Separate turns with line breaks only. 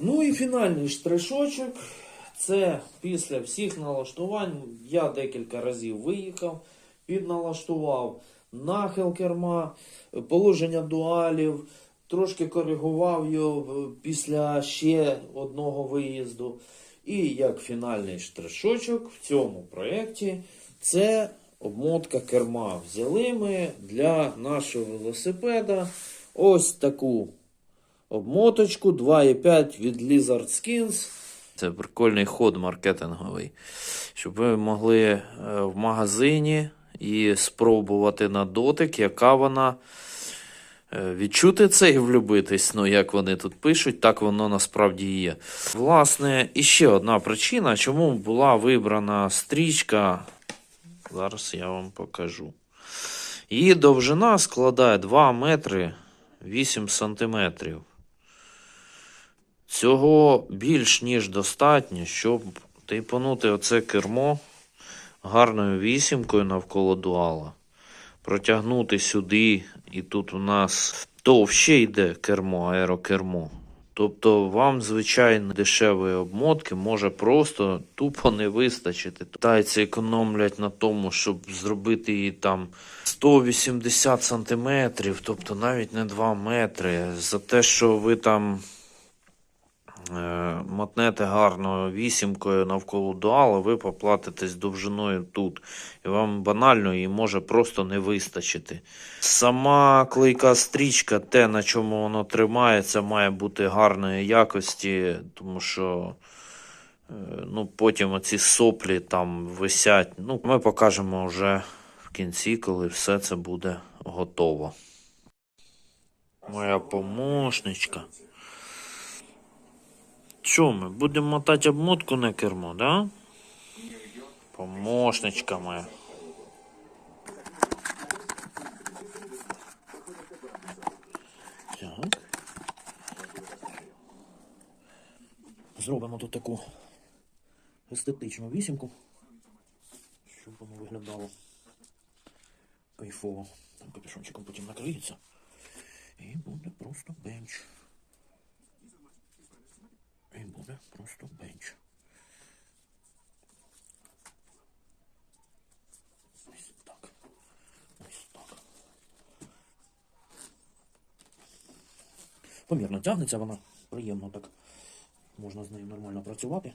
ну і фінальний штришочок. Це після всіх налаштувань. Я декілька разів виїхав, підналаштував нахил керма, положення дуалів, трошки коригував його після ще одного виїзду. І як фінальний штришочок в цьому проєкті це обмотка керма. Взяли ми для нашого велосипеда ось таку обмоточку 2,5 від Lizard Skins. Це прикольний ход маркетинговий, щоб ви могли е, в магазині і спробувати на дотик, яка вона. Е, Відчути це і влюбитись, ну як вони тут пишуть, так воно насправді і є. Власне, іще одна причина, чому була вибрана стрічка. Зараз я вам покажу. Її довжина складає 2 метри 8 сантиметрів. Цього більш ніж достатньо, щоб типанути оце кермо гарною вісімкою навколо дуала. Протягнути сюди, і тут у нас товще йде кермо, аерокермо. Тобто вам, звичайно, дешевої обмотки може просто тупо не вистачити. Тайці економлять на тому, щоб зробити її там 180 сантиметрів, тобто навіть не 2 метри. За те, що ви там мотнете гарно вісімкою навколо дуала, ви поплатитесь довжиною тут. І вам банально її може просто не вистачити. Сама клейка стрічка, те, на чому воно тримається, має бути гарної якості, тому що. е, Ну, потім оці соплі там висять. Ну, ми покажемо вже в кінці, коли все це буде готово. Моя помощничка. Що ми будемо мотати обмотку на кермо, да? Помощничка моя. Так. Зробимо тут таку естетичну вісімку, щоб воно виглядало кайфово. Там капюшончиком потім накриється. І буде просто бенч. Буде просто менше. Ось так. Помірно тягнеться вона, приємно так. Можна з нею нормально працювати.